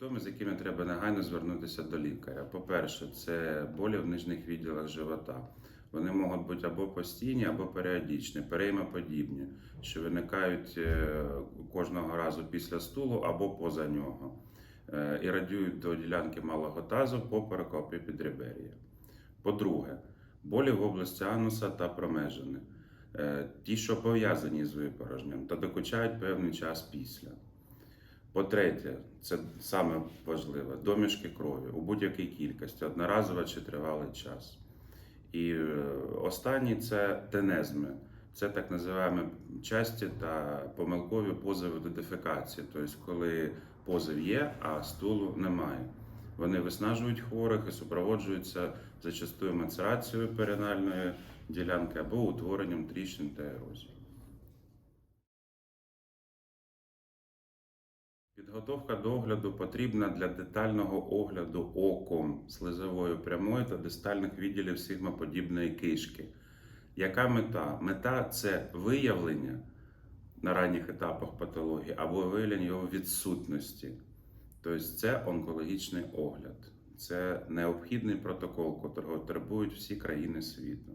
Симптоми, з якими треба негайно звернутися до лікаря. По-перше, це болі в нижніх відділах живота. Вони можуть бути або постійні, або періодичні, переймоподібні, що виникають е, кожного разу після стулу або поза нього. Е, І радіють до ділянки малого тазу, попереку або підребер'я. По-друге, болі в області ануса та промежини. Е, Ті, що пов'язані з випорожненням та докучають певний час після. По-третє, це саме важливе домішки крові у будь-якій кількості, одноразово чи тривалий час. І е, останній це тенезми. Це так називаємо часті та помилкові позови до дефекації, тобто коли позов є, а стулу немає. Вони виснажують хворих і супроводжуються зачастую мацерацією перинальної ділянки або утворенням тріщин та ерозії. Підготовка до огляду потрібна для детального огляду оком слизової прямої та дистальних відділів сигмоподібної кишки. Яка мета? Мета це виявлення на ранніх етапах патології або виявлення його відсутності. Тобто це онкологічний огляд. Це необхідний протокол, котрого потребують всі країни світу.